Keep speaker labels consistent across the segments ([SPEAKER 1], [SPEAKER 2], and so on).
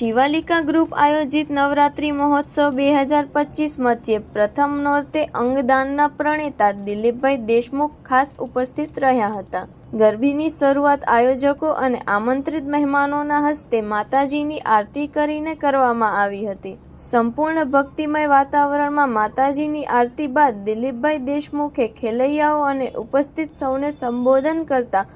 [SPEAKER 1] Shivalika group આયોજિત નવરાત્રિ મહોત્સવ બે હજાર પચીસ મધ્યે પ્રથમ નોરતે અંગદાનના પ્રણેતા દિલીપભાઈ દેશમુખ ખાસ ઉપસ્થિત રહ્યા હતા. ગરબીની શરૂઆત આયોજકો અને આમંત્રિત મહેમાનોના હસ્તે માતાજીની આરતી કરીને કરવામાં આવી હતી. સંપૂર્ણ ભક્તિમય વાતાવરણમાં માતાજીની આરતી બાદ દિલીપભાઈ દેશમુખે ખેલૈયાઓ અને ઉપસ્થિત સૌને સંબોધન કરતા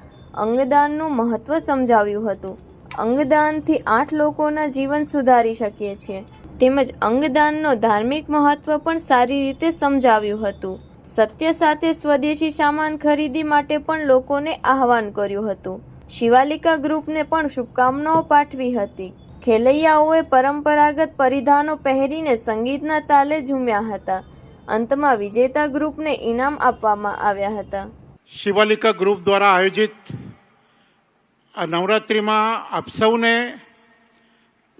[SPEAKER 1] અંગદાનનું મહત્વ સમજાવ્યું હતું. અંગદાનથી આઠ લોકોના જીવન સુધારી શકીએ છીએ. તેમજ અંગદાનનો ધાર્મિક મહત્વ પણ સારી રીતે સમજાવ્યું હતું. સત્ય સાથે સ્વદેશી સામાન ખરીદી માટે પણ લોકોને આહવાન કર્યું હતું. શિવાલિકા ગ્રુપને પણ શુભકામનાઓ પાઠવી હતી. ખેલૈયાઓએ પરંપરાગત પરિધાનો પહેરીને સંગીતના તાલે ઝૂમ્યા હતા. અંતમાં વિજેતા ગ્રુપને ઇનામ આપવામાં આવ્યા હતા.
[SPEAKER 2] શિવાલિકા ગ્રુપ દ્વારા આયોજિત આ નવરાત્રિમાં આપ સૌને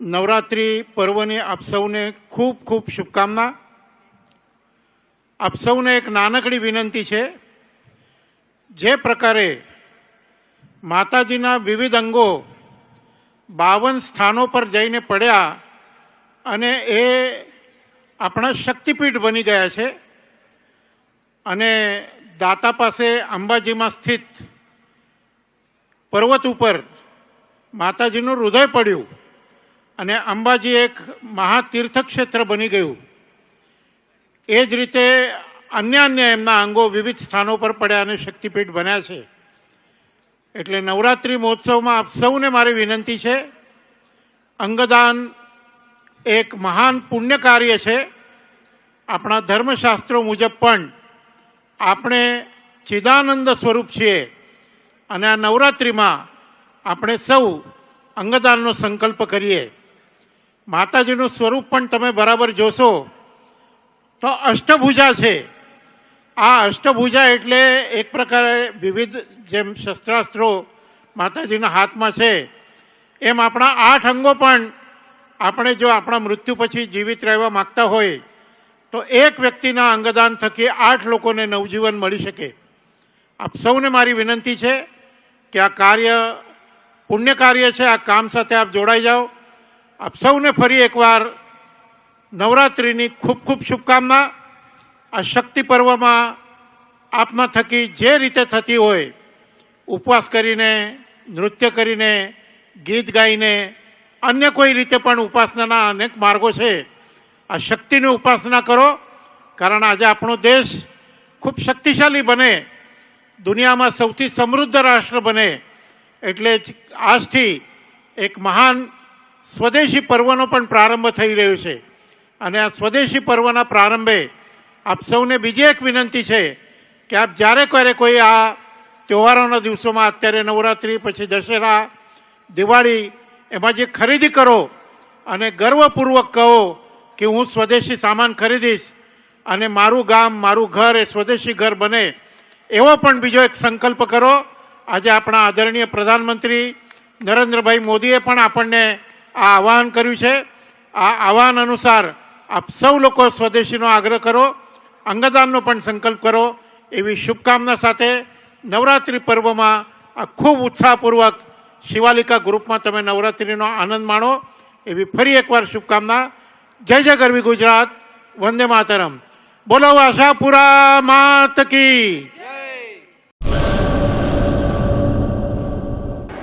[SPEAKER 2] નવરાત્રિ પર્વની આપ સૌને ખૂબ ખૂબ શુભકામના. આપ સૌને એક નાનકડી વિનંતી છે. જે પ્રકારે માતાજીના વિવિધ અંગો બાવન સ્થાનો પર જઈને પડ્યા અને એ આપણા શક્તિપીઠ બની ગયા છે. અને દાતા પાસે અંબાજીમાં સ્થિત પર્વત ઉપર માતાજીનું હૃદય પડ્યું અને અંબાજી એક મહાતીર્થ ક્ષેત્ર બની ગયું. એ જ રીતે અન્ય અન્ય એમના અંગો વિવિધ સ્થાનો પર પડ્યા અને શક્તિપીઠ બન્યા છે. એટલે નવરાત્રિ મહોત્સવમાં આપ સૌને મારી વિનંતી છે, અંગદાન એક મહાન પુણ્ય કાર્ય છે. આપણા ધર્મશાસ્ત્રો મુજબ પણ આપણે ચિદાનંદ સ્વરૂપ છીએ. અને આ નવરાત્રિમાં આપણે સૌ અંગદાનનો સંકલ્પ કરીએ. માતાજીનું સ્વરૂપ પણ તમે બરાબર જોશો. તો અષ્ટભુજા છે. આ અષ્ટભુજા એટલે એક પ્રકારે વિવિધ જેમ શસ્ત્રાસ્ત્રો માતાજીના હાથમાં છે. એમ આપણા આઠ અંગો પણ આપણે જો આપણા મૃત્યુ પછી જીવિત રહેવા માગતા હોય, તો એક વ્યક્તિના અંગદાન થકી આઠ લોકોને નવજીવન મળી શકે. આપ સૌને મારી વિનંતી છે કે આ કાર્ય પુણ્ય કાર્ય છે, આ કામ સાથે આપ જોડાઈ જાઓ. આપ સૌને ફરી એકવાર નવરાત્રિની ખૂબ ખૂબ શુભકામના. આ શક્તિ પર્વમાં આપમાં થકી જે રીતે થતી હોય, ઉપવાસ કરીને, નૃત્ય કરીને, ગીત ગાઈને, અન્ય કોઈ રીતે પણ ઉપાસનાના અનેક માર્ગો છે, આ શક્તિની ઉપાસના કરો. કારણ આજે આપણો દેશ ખૂબ શક્તિશાળી બને. દુનિયામાં સૌથી સમૃદ્ધ રાષ્ટ્ર બને એટલે જ આજથી એક મહાન સ્વદેશી પર્વનો પણ પ્રારંભ થઈ રહ્યો છે. અને આ સ્વદેશી પર્વના પ્રારંભે આપ સૌને બીજી એક વિનંતી છે કે આપ જ્યારે ક્યારે કોઈ આ તહેવારોના દિવસોમાં, અત્યારે નવરાત્રિ, પછી દશેરા, દિવાળી, એમાં જે ખરીદી કરો અને ગર્વપૂર્વક કહો કે હું સ્વદેશી સામાન ખરીદીશ અને મારું ગામ, મારું ઘર એ સ્વદેશી ઘર બને એવો પણ બીજો એક સંકલ્પ કરો. આજે આપણા આદરણીય પ્રધાનમંત્રી નરેન્દ્રભાઈ મોદીએ પણ આપણને આ આહ્વાન કર્યું છે. આ આહ્વાન અનુસાર આપ સૌ લોકો સ્વદેશીનો આગ્રહ કરો, અંગદાનનો પણ સંકલ્પ કરો. એવી શુભકામના સાથે નવરાત્રિ પર્વમાં આ ખૂબ ઉત્સાહપૂર્વક શિવાલિકા ગ્રુપમાં તમે નવરાત્રિનો આનંદ માણો. એવી ફરી એકવાર શુભકામના. જય જય ગરવી ગુજરાત. વંદે માતરમ. બોલો આશાપુરા માત કી.